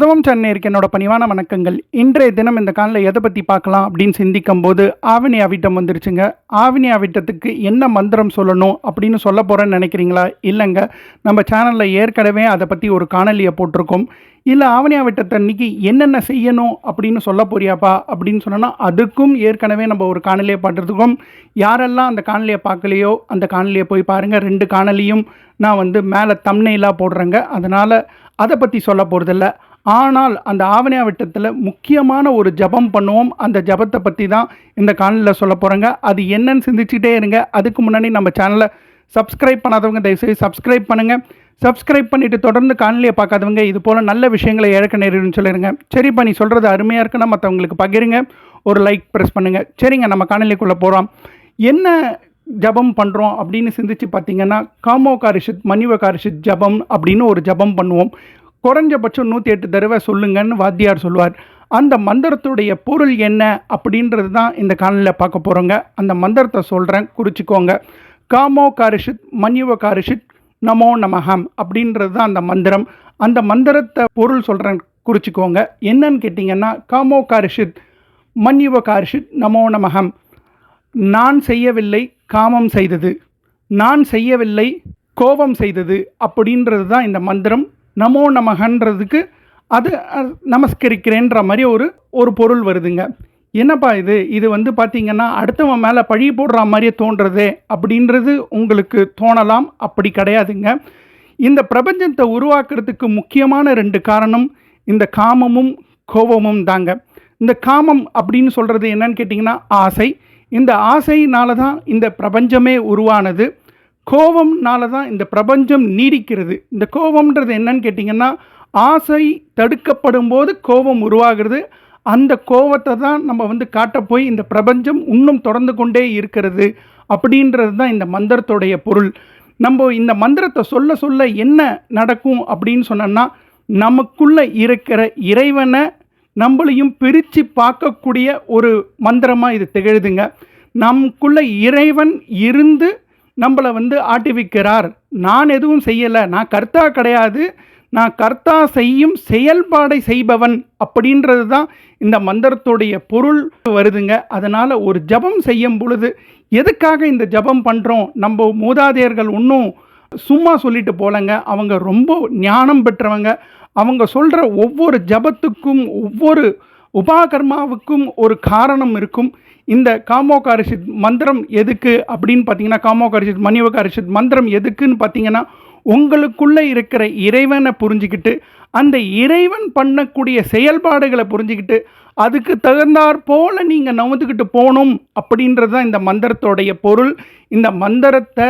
கதவம் சென்னைக்கு என்னோட பணிவான வணக்கங்கள். இன்றைய தினம் இந்த காலில் எதை பற்றி பார்க்கலாம் அப்படின்னு சிந்திக்கும் போது ஆவினி அவிட்டம் வந்துருச்சுங்க. ஆவினி அவிட்டத்துக்கு என்ன மந்திரம் சொல்லணும் அப்படின்னு சொல்ல போகிறேன்னு நினைக்கிறீங்களா? இல்லைங்க. நம்ம சேனலில் ஏற்கனவே அதை பற்றி ஒரு காணொலியை போட்டிருக்கோம். இல்லை ஆவணி அவிட்டத்தை அன்னைக்கு என்னென்ன செய்யணும் அப்படின்னு சொல்ல போறியாப்பா? அப்படின்னு சொன்னோன்னா அதுக்கும் ஏற்கனவே நம்ம ஒரு காணொலியை பார்த்துருக்கோம். யாரெல்லாம் அந்த காணொலியை பார்க்கலையோ அந்த காணொலியை போய் பாருங்கள் ரெண்டு காணொலியும் நான் வந்து மேலே தம்னையிலாக போடுறேங்க. அதனால் அதை பற்றி சொல்ல போகிறதில்ல ஆனால் அந்த ஆவணியா விட்டத்தில் முக்கியமான ஒரு ஜபம் பண்ணுவோம். அந்த ஜபத்தை பற்றி தான் இந்த காணொலியில் சொல்ல போகிறேங்க அது என்னன்னு சிந்திச்சுட்டே இருங்க. அதுக்கு முன்னாடி நம்ம சேனலை சப்ஸ்கிரைப் பண்ணாதவங்க தயவுசெய்து சப்ஸ்கிரைப் பண்ணுங்கள் சப்ஸ்கிரைப் பண்ணிவிட்டு தொடர்ந்து காணொலியை பார்க்காதவங்க இது போல் நல்ல விஷயங்களை இழக்க நேரிடுன்னு சொல்லிடுங்க சரிப்பா நீ சொல்கிறது அருமையாக இருக்குன்னா மற்றவங்களுக்கு பகிருங்க. ஒரு லைக் ப்ரெஸ் பண்ணுங்கள் சரிங்க நம்ம காணொலிக்குள்ளே போகிறோம் என்ன ஜபம் பண்ணுறோம் அப்படின்னு சிந்திச்சு பார்த்தீங்கன்னா காமோ மணிவகாரிஷித் ஜபம் அப்படின்னு ஒரு ஜபம் பண்ணுவோம். குறைஞ்சபட்சம் நூற்றி எட்டு தடவை சொல்லுங்கன்னு வாத்தியார் சொல்லுவார். அந்த மந்திரத்துடைய பொருள் என்ன அப்படின்றது தான் இந்த காணலில் பார்க்க போகிறோங்க அந்த மந்திரத்தை சொல்கிறேன் குறிச்சிக்கோங்க. காமோ காரிஷித் மன்யுவ காரிஷித் நமோ நமகம் அப்படின்றது தான் அந்த மந்திரம். அந்த மந்திரத்தை பொருள் சொல்கிறேன் குறிச்சிக்கோங்க. என்னன்னு கேட்டிங்கன்னா காமோ காரிஷித் மன்யுவ காரிஷித் நமோ நமகம் நான் செய்யவில்லை காமம் செய்தது. நான் செய்யவில்லை கோபம் செய்தது அப்படின்றது தான் இந்த மந்திரம். நமோ நமகன்றதுக்கு அது நமஸ்கரிக்கிறேன்ற மாதிரி ஒரு ஒரு பொருள் வருதுங்க. என்னப்பா இது? இது வந்து பார்த்தீங்கன்னா அடுத்தவன் மேலே பழி போடுற மாதிரியே தோன்றதே அப்படின்றது உங்களுக்கு தோணலாம். அப்படி கிடையாதுங்க. இந்த பிரபஞ்சத்தை உருவாக்குறதுக்கு முக்கியமான ரெண்டு காரணம் இந்த காமமும் கோபமும் தாங்க. இந்த காமம் அப்படின்னு சொல்கிறது என்னன்னு கேட்டிங்கன்னா ஆசை. இந்த ஆசையினால தான் இந்த பிரபஞ்சமே உருவானது. கோபம்னால தான் இந்த பிரபஞ்சம் நீடிக்கிறது. இந்த கோபம்ன்றது என்னன்னு கேட்டிங்கன்னா ஆசை தடுக்கப்படும் போது கோபம் உருவாகிறது. அந்த கோபத்தை தான் நம்ம வந்து காட்ட போய் இந்த பிரபஞ்சம் இன்னும் தொடர்ந்து கொண்டே இருக்கிறது அப்படின்றது தான் இந்த மந்திரத்துடைய பொருள். நம்ம இந்த மந்திரத்தை சொல்ல சொல்ல என்ன நடக்கும் அப்படின்னு சொன்னோன்னா நமக்குள்ளே இருக்கிற இறைவனை நம்மளையும் பிரித்து பார்க்கக்கூடிய ஒரு மந்திரமாக இது திகழுதுங்க. நமக்குள்ளே இறைவன் இருந்து நம்மளை வந்து ஆட்டிவிக்கிறார். நான் எதுவும் செய்யலை. நான் கர்த்தா கிடையாது. நான் கர்த்தா செய்யும் செயல்பாடை செய்பவன் அப்படின்றது தான் இந்த மந்திரத்துடைய பொருள் வருதுங்க. அதனால் ஒரு ஜபம் செய்யும் பொழுது எதுக்காக இந்த ஜபம் பண்ணுறோம் நம்ம மூதாதையர்கள் இன்னும் சும்மா சொல்லிட்டு போலங்க. அவங்க ரொம்ப ஞானம் பெற்றவங்க. அவங்க சொல்கிற ஒவ்வொரு ஜபத்துக்கும் ஒவ்வொரு உபாகர்மாவுக்கும் ஒரு காரணம் இருக்கும். இந்த காமோகாரிஷித் மந்திரம் எதுக்கு அப்படின்னு பார்த்தீங்கன்னா காமோகாரிஷித் மணிவகாரிஷித் மந்திரம் எதுக்குன்னு பார்த்தீங்கன்னா உங்களுக்குள்ளே இருக்கிற இறைவனை புரிஞ்சுக்கிட்டு அந்த இறைவன் பண்ணக்கூடிய செயல்பாடுகளை புரிஞ்சுக்கிட்டு அதுக்கு தகுந்தாற் போல் நீங்கள் நவுந்துக்கிட்டு போகணும் அப்படின்றது தான் இந்த மந்திரத்தோடைய பொருள். இந்த மந்திரத்தை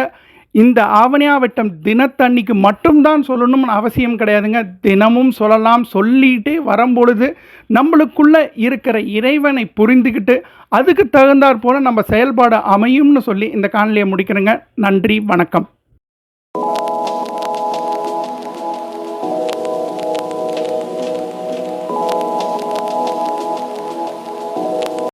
இந்த ஆவணியாவட்டம் தினத்தன்னைக்கு மட்டும்தான் சொல்லணும்னு அவசியம் கிடையாதுங்க. தினமும் சொல்லலாம் சொல்லிகிட்டே வரும்பொழுது நம்மளுக்குள்ளே இருக்கிற இறைவனை புரிந்துக்கிட்டு அதுக்கு தகுந்தாற் போல் நம்ம செயல்பாடு அமையும்னு சொல்லி இந்த காணொலியை முடிக்கிறேங்க. நன்றி வணக்கம்.